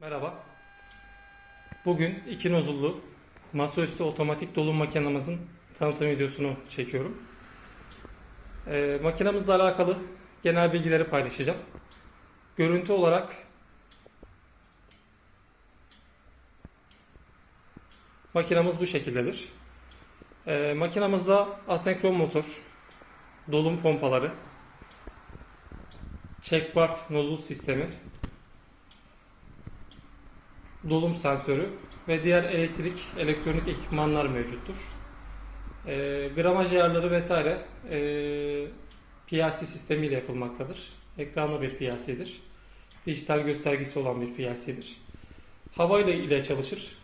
Merhaba. Bugün iki nozullu masaüstü otomatik dolum makinamızın tanıtım videosunu çekiyorum. Ee, makinamızla alakalı genel bilgileri paylaşacağım. Görüntü olarak makinamız bu şekildedir. Ee, makinamızda asenkron motor, dolum pompaları, check valve nozul sistemi, dolum sensörü ve diğer elektrik, elektronik ekipmanlar mevcuttur. E, gramaj ayarları vesaire e, PLC sistemiyle yapılmaktadır. Ekranlı bir PLC'dir. Dijital göstergesi olan bir PLC'dir. Hava ile ile çalışır.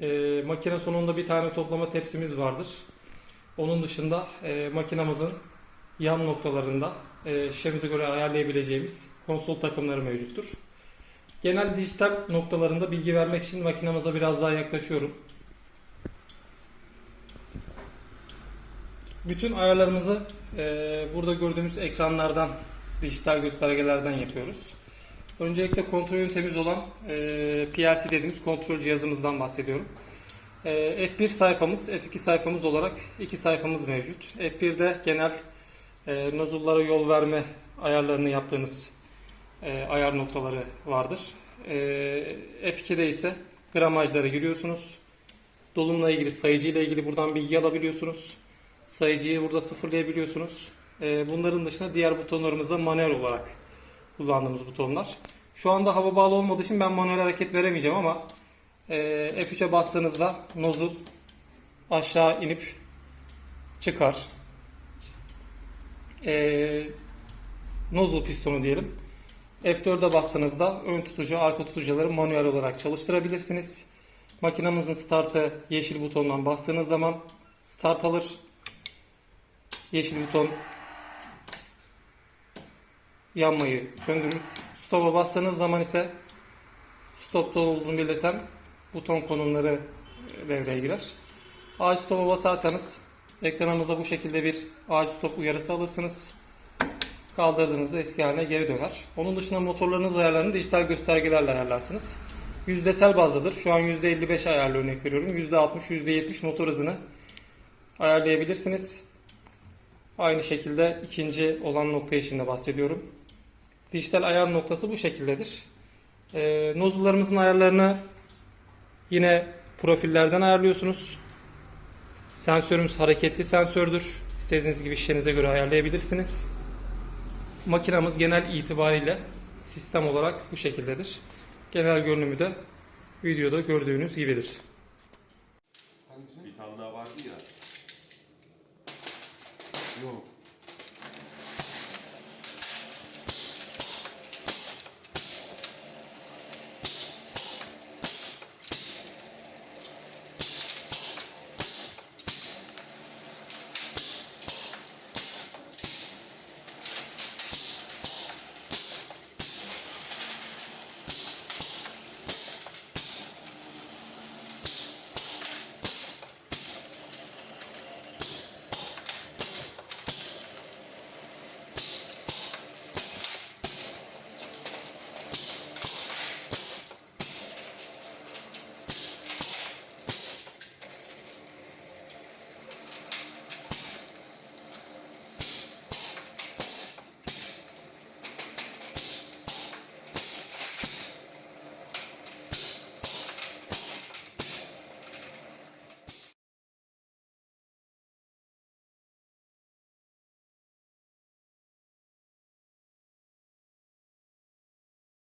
E, makine sonunda bir tane toplama tepsimiz vardır. Onun dışında e, makinamızın yan noktalarında e, şişemize göre ayarlayabileceğimiz konsol takımları mevcuttur. Genel dijital noktalarında bilgi vermek için makinamıza biraz daha yaklaşıyorum. Bütün ayarlarımızı e, burada gördüğümüz ekranlardan, dijital göstergelerden yapıyoruz. Öncelikle kontrol yöntemimiz olan e, PLC dediğimiz kontrol cihazımızdan bahsediyorum. E, F1 sayfamız, F2 sayfamız olarak iki sayfamız mevcut. F1'de genel e, nozullara yol verme ayarlarını yaptığınız e, ayar noktaları vardır. E, F2'de ise gramajlara giriyorsunuz. Dolumla ilgili, sayıcı ile ilgili buradan bilgi alabiliyorsunuz. Sayıcıyı burada sıfırlayabiliyorsunuz. E, bunların dışında diğer butonlarımız da manuel olarak kullandığımız butonlar. Şu anda hava bağlı olmadığı için ben manuel hareket veremeyeceğim ama e, F3'e bastığınızda nozul aşağı inip çıkar. E, nozul pistonu diyelim. F4'e bastığınızda ön tutucu, arka tutucuları manuel olarak çalıştırabilirsiniz. Makinamızın startı yeşil butondan bastığınız zaman start alır. Yeşil buton yanmayı söndürür. Stop'a bastığınız zaman ise stopta olduğunu belirten buton konumları devreye girer. Ağaç stop'a basarsanız ekranımızda bu şekilde bir ağaç stop uyarısı alırsınız kaldırdığınızda eski haline geri döner. Onun dışında motorlarınız ayarlarını dijital göstergelerle ayarlarsınız. Yüzdesel bazdadır. Şu an %55 ayarlı örnek veriyorum. %60, %70 motor hızını ayarlayabilirsiniz. Aynı şekilde ikinci olan nokta için de bahsediyorum. Dijital ayar noktası bu şekildedir. Ee, nozullarımızın ayarlarını yine profillerden ayarlıyorsunuz. Sensörümüz hareketli sensördür. İstediğiniz gibi şişenize göre ayarlayabilirsiniz. Makinamız genel itibariyle sistem olarak bu şekildedir. Genel görünümü de videoda gördüğünüz gibidir. Bir tane daha vardı ya. Yok.